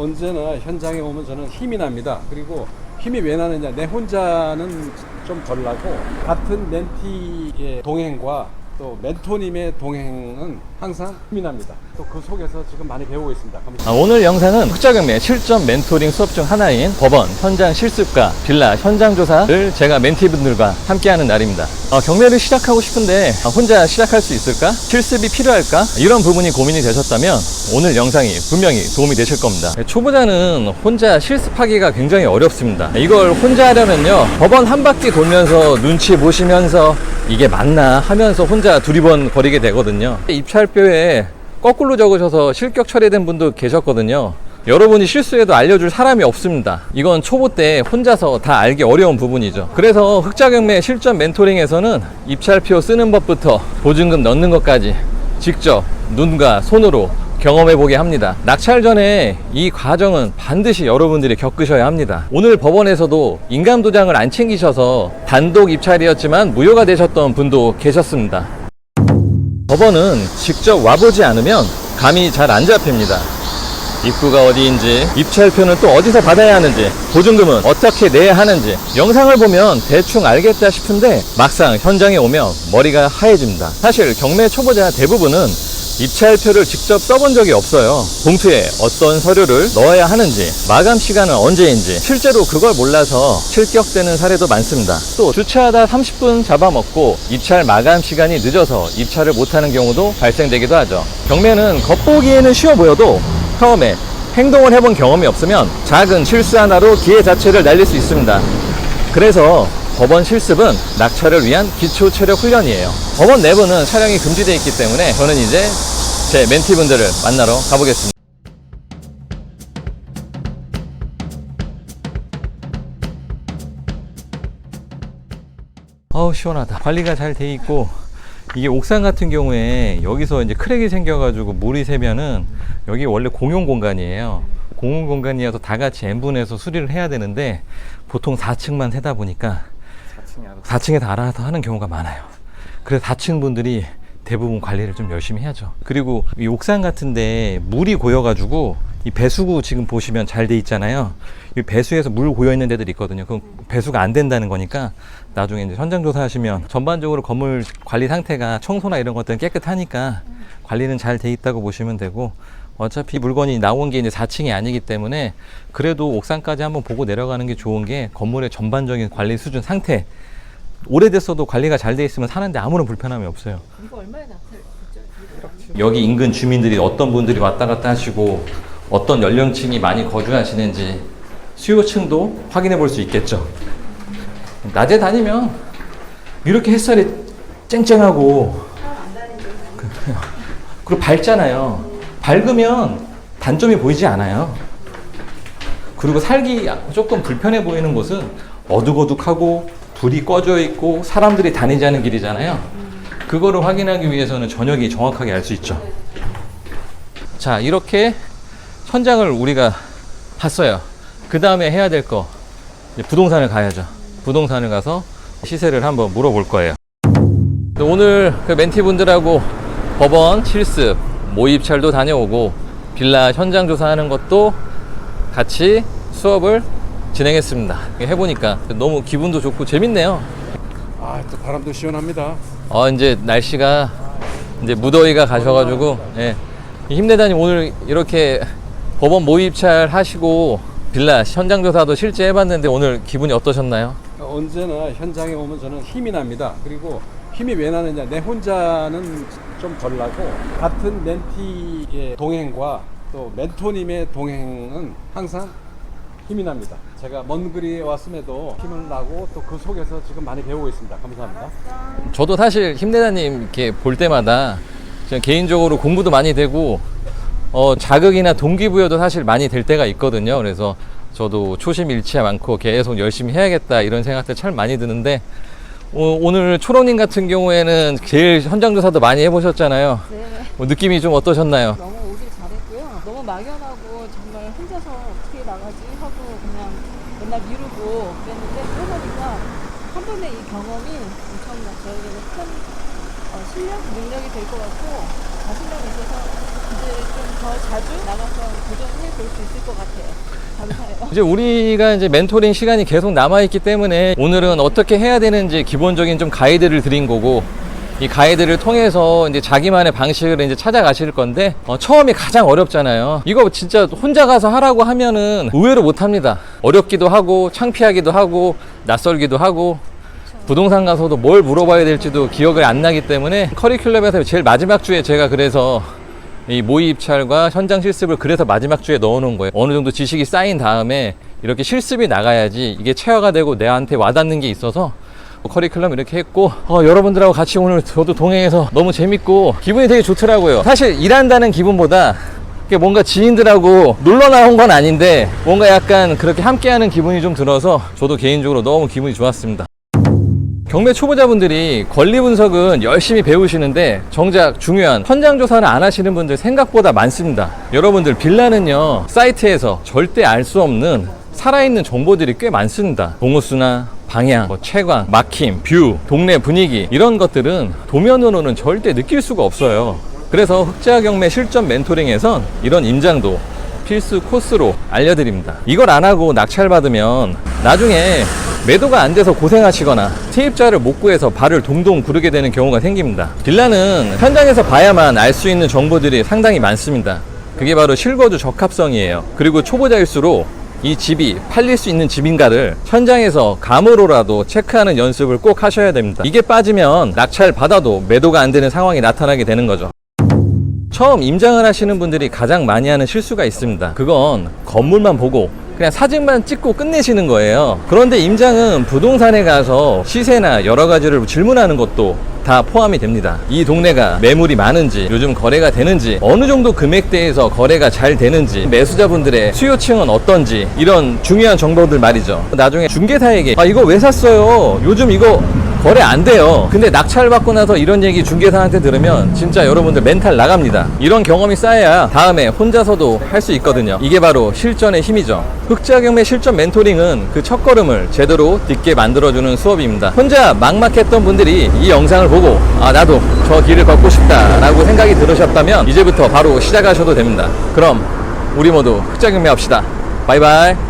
언제나 현장에 오면 저는 힘이 납니다. 그리고 힘이 왜 나느냐. 내 혼자는 좀 덜 나고 같은 멘티의 동행과 또 멘토님의 동행은 항상 납니다. 또 그 속에서 지금 많이 배우고 있습니다. 아, 오늘 영상은 흑자경매 실전 멘토링 수업 중 하나인 법원 현장 실습과 빌라 현장 조사를 제가 멘티분들과 함께하는 날입니다. 아, 경매를 시작하고 싶은데 아, 혼자 시작할 수 있을까? 실습이 필요할까? 이런 부분이 고민이 되셨다면 오늘 영상이 분명히 도움이 되실 겁니다. 초보자는 혼자 실습하기가 굉장히 어렵습니다. 이걸 혼자 하려면요 법원 한 바퀴 돌면서 눈치 보시면서 이게 맞나 하면서 혼자 두리번 거리게 되거든요. 입찰표에 거꾸로 적으셔서 실격 처리된 분도 계셨거든요. 여러분이 실수해도 알려줄 사람이 없습니다. 이건 초보 때 혼자서 다 알기 어려운 부분이죠. 그래서 흑자경매 실전 멘토링에서는 입찰표 쓰는 법부터 보증금 넣는 것까지 직접 눈과 손으로 경험해 보게 합니다. 낙찰 전에 이 과정은 반드시 여러분들이 겪으셔야 합니다. 오늘 법원에서도 인감 도장을 안 챙기셔서 단독 입찰이었지만 무효가 되셨던 분도 계셨습니다. 법원은 직접 와보지 않으면 감이 잘 안 잡힙니다. 입구가 어디인지, 입찰표는 또 어디서 받아야 하는지, 보증금은 어떻게 내야 하는지, 영상을 보면 대충 알겠다 싶은데 막상 현장에 오면 머리가 하얘집니다. 사실 경매 초보자 대부분은 입찰표를 직접 써본 적이 없어요. 봉투에 어떤 서류를 넣어야 하는지, 마감 시간은 언제인지, 실제로 그걸 몰라서 실격되는 사례도 많습니다. 또 주차하다 30분 잡아먹고 입찰 마감 시간이 늦어서 입찰을 못하는 경우도 발생되기도 하죠. 경매는 겉보기에는 쉬워 보여도 처음에 행동을 해본 경험이 없으면 작은 실수 하나로 기회 자체를 날릴 수 있습니다. 그래서 법원 실습은 낙찰을 위한 기초 체력 훈련이에요. 법원 내부는 촬영이 금지되어 있기 때문에 저는 이제 제 멘티분들을 만나러 가보겠습니다. 어우 시원하다. 관리가 잘 돼 있고 이게 옥상 같은 경우에 여기서 이제 크랙이 생겨가지고 물이 새면은 여기 원래 공용 공간이에요. 공용 공간이어서 다 같이 N분해서 수리를 해야 되는데 보통 4층만 세다 보니까 4층에 다 알아서 하는 경우가 많아요. 그래서 4층 분들이 대부분 관리를 좀 열심히 해야죠. 그리고 이 옥상 같은데 물이 고여가지고 이 배수구 지금 보시면 잘 돼 있잖아요. 이 배수에서 물 고여 있는 데들이 있거든요. 그럼 배수가 안 된다는 거니까 나중에 이제 현장 조사하시면 전반적으로 건물 관리 상태가 청소나 이런 것들은 깨끗하니까 관리는 잘 돼 있다고 보시면 되고 어차피 물건이 나온 게 이제 4층이 아니기 때문에 그래도 옥상까지 한번 보고 내려가는 게 좋은 게 건물의 전반적인 관리 수준 상태 오래됐어도 관리가 잘 돼 있으면 사는데 아무런 불편함이 없어요. 이거 얼마에 낙찰? 여기 인근 주민들이 어떤 분들이 왔다 갔다 하시고 어떤 연령층이 많이 거주하시는지 수요층도 확인해 볼 수 있겠죠. 낮에 다니면 이렇게 햇살이 쨍쨍하고 그- 그리고 밝잖아요. 밝으면 단점이 보이지 않아요. 그리고 살기 조금 불편해 보이는 곳은 어둑어둑하고 불이 꺼져 있고 사람들이 다니지 않은 길이잖아요. 그거를 확인하기 위해서는 저녁이 정확하게 알 수 있죠. 자, 이렇게 현장을 우리가 봤어요. 그 다음에 해야 될 거, 부동산을 가야죠. 부동산을 가서 시세를 한번 물어볼 거예요. 오늘 그 멘티분들하고 법원 실습, 모입찰도 다녀오고, 빌라 현장 조사하는 것도 같이 수업을 진행했습니다. 해보니까 너무 기분도 좋고 재밌네요. 아, 또 바람도 시원합니다. 어 이제 날씨가 이제 무더위가 가셔가지고 예. 힘내다님 오늘 이렇게 법원 모의입찰 하시고 빌라 현장 조사도 실제 해봤는데 오늘 기분이 어떠셨나요? 언제나 현장에 오면 저는 힘이 납니다. 그리고 힘이 왜 나느냐. 내 혼자는 좀 덜 나고 같은 멘티의 동행과 또 멘토님의 동행은 항상 힘이 납니다. 제가 먼 거리에 왔음에도 힘을 나고 또 그 속에서 지금 많이 배우고 있습니다. 감사합니다. 저도 사실 힘내다님 이렇게 볼 때마다 저는 개인적으로 공부도 많이 되고 어, 자극이나 동기부여도 사실 많이 될 때가 있거든요. 그래서 저도 초심 잃지 않고 계속 열심히 해야겠다 이런 생각들 참 많이 드는데 어, 오늘 초롱님 같은 경우에는 제일 현장 조사도 많이 해보셨잖아요. 네. 어, 느낌이 좀 어떠셨나요? 너무. 너무 막연하고 정말 혼자서 어떻게 나가지 하고 그냥 맨날 미루고 그랬는데 해보니까 한 번의 이 경험이 엄청나 저에게는 큰 어, 실력, 능력이 될 것 같고 자신감이 있어서 이제 좀 더 자주 나가서 도전해 볼 수 있을 것 같아요. 감사해요. 이제 우리가 이제 멘토링 시간이 계속 남아있기 때문에 오늘은 어떻게 해야 되는지 기본적인 좀 가이드를 드린 거고 이 가이드를 통해서 이제 자기만의 방식을 이제 찾아가실 건데 어, 처음이 가장 어렵잖아요. 이거 진짜 혼자 가서 하라고 하면은 의외로 못 합니다. 어렵기도 하고 창피하기도 하고 낯설기도 하고 부동산 가서도 뭘 물어봐야 될지도 기억이 안 나기 때문에 커리큘럼에서 제일 마지막 주에 제가 그래서 이 모의 입찰과 현장 실습을 그래서 마지막 주에 넣어놓은 거예요. 어느 정도 지식이 쌓인 다음에 이렇게 실습이 나가야지 이게 체화가 되고 내한테 와닿는 게 있어서 커리큘럼 이렇게 했고 어, 여러분들하고 같이 오늘 저도 동행해서 너무 재밌고 기분이 되게 좋더라고요. 사실 일한다는 기분보다 뭔가 지인들하고 놀러 나온 건 아닌데 뭔가 약간 그렇게 함께하는 기분이 좀 들어서 저도 개인적으로 너무 기분이 좋았습니다. 경매 초보자분들이 권리 분석은 열심히 배우시는데 정작 중요한 현장 조사를 안 하시는 분들 생각보다 많습니다. 여러분들 빌라는요 사이트에서 절대 알 수 없는 살아있는 정보들이 꽤 많습니다. 동호수나 방향, 뭐 채광, 막힘, 뷰, 동네 분위기 이런 것들은 도면으로는 절대 느낄 수가 없어요. 그래서 흑자 경매 실전 멘토링에선 이런 임장도 필수 코스로 알려드립니다. 이걸 안 하고 낙찰받으면 나중에 매도가 안 돼서 고생하시거나 세입자를 못 구해서 발을 동동 구르게 되는 경우가 생깁니다. 빌라는 현장에서 봐야만 알 수 있는 정보들이 상당히 많습니다. 그게 바로 실거주 적합성이에요. 그리고 초보자일수록 이 집이 팔릴 수 있는 집인가를 현장에서 감으로라도 체크하는 연습을 꼭 하셔야 됩니다. 이게 빠지면 낙찰 받아도 매도가 안 되는 상황이 나타나게 되는 거죠. 처음 임장을 하시는 분들이 가장 많이 하는 실수가 있습니다. 그건 건물만 보고 그냥 사진만 찍고 끝내시는 거예요. 그런데 임장은 부동산에 가서 시세나 여러 가지를 질문하는 것도 다 포함이 됩니다. 이 동네가 매물이 많은지, 요즘 거래가 되는지, 어느 정도 금액대에서 거래가 잘 되는지, 매수자분들의 수요층은 어떤지, 이런 중요한 정보들 말이죠. 나중에 중개사에게, 아, 이거 왜 샀어요? 요즘 이거 거래 안 돼요. 근데 낙찰 받고 나서 이런 얘기 중개사한테 들으면 진짜 여러분들 멘탈 나갑니다. 이런 경험이 쌓여야 다음에 혼자서도 할 수 있거든요. 이게 바로 실전의 힘이죠. 흑자 경매 실전 멘토링은 그 첫걸음을 제대로 딛게 만들어주는 수업입니다. 혼자 막막했던 분들이 이 영상을 보고 아 나도 저 길을 걷고 싶다라고 생각이 들으셨다면 이제부터 바로 시작하셔도 됩니다. 그럼 우리 모두 흑자 경매 합시다. 바이바이.